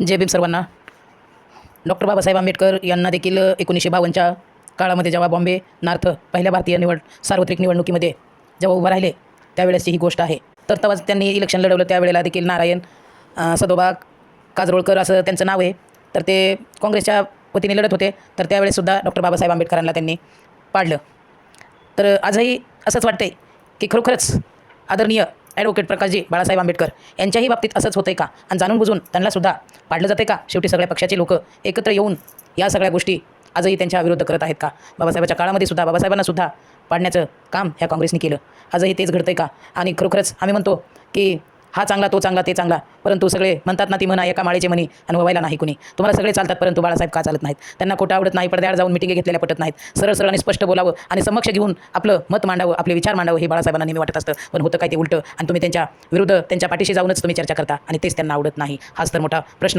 जय भीम सर्वांना. डॉक्टर बाबासाहेब आंबेडकर यांना देखील एकोणीसशे बावन्नच्या काळामध्ये जेव्हा बॉम्बे नॉर्थ पहिल्या भारतीय निवड सार्वत्रिक निवडणुकीमध्ये जेव्हा उभं राहिले त्यावेळेसची ही गोष्ट आहे. तर तेव्हाच त्यांनी इलेक्शन लढवलं त्यावेळेला देखील नारायण सदोबा काजरोळकर असं त्यांचं नाव आहे. तर ते काँग्रेसच्या वतीने लढत होते. तर त्यावेळेससुद्धा डॉक्टर बाबासाहेब आंबेडकरांना त्यांनी पाडलं. तर आजही असंच वाटतंय की खरोखरच आदरणीय ॲडव्होकेट प्रकाशजी बाळासाहेब आंबेडकर यांच्याही बाबतीत असंच होतंय का? आणि जाणून बुजून त्यांनासुद्धा पाडलं जाते का? शेवटी सगळ्या पक्षाचे लोक एकत्र येऊन या सगळ्या गोष्टी आजही त्यांच्या विरोध करत आहेत का? बाबासाहेबाच्या काळामध्ये सुद्धा बाबासाहेबांना सुद्धा पाडण्याचं काम ह्या काँग्रेसने केलं. आजही तेच घडतंय का? आणि खरोखरच आम्ही म्हणतो की हा चांगला तो चांगला ते चांगला. परंतु सगळे म्हणतात ना ती म्हणा एका माळेचे म्हणी आणि व्हायला नाही कुणी. तुम्हाला सगळे चालतात परंतु बाळासाहेब का चालत नाहीत? त्यांना खोटं आवडत नाही पडद्याआड जाऊन मिटिंग घेतलेल्या पटत नाहीत. सरळ सरळ आणि स्पष्ट बोलावं आणि समक्ष घेऊन आपलं मत मांडावं आपले विचार मांडावं हे बाळासाहेबांना नेहमी वाटत असतं. पण होतं काय ते उलटं? आणि तुम्ही त्यांच्या विरुद्ध त्यांच्या पाठीशी जाऊनच तुम्ही चर्चा करता आणि तेच त्यांना आवडत नाही. हाच तर मोठा प्रश्न आहे.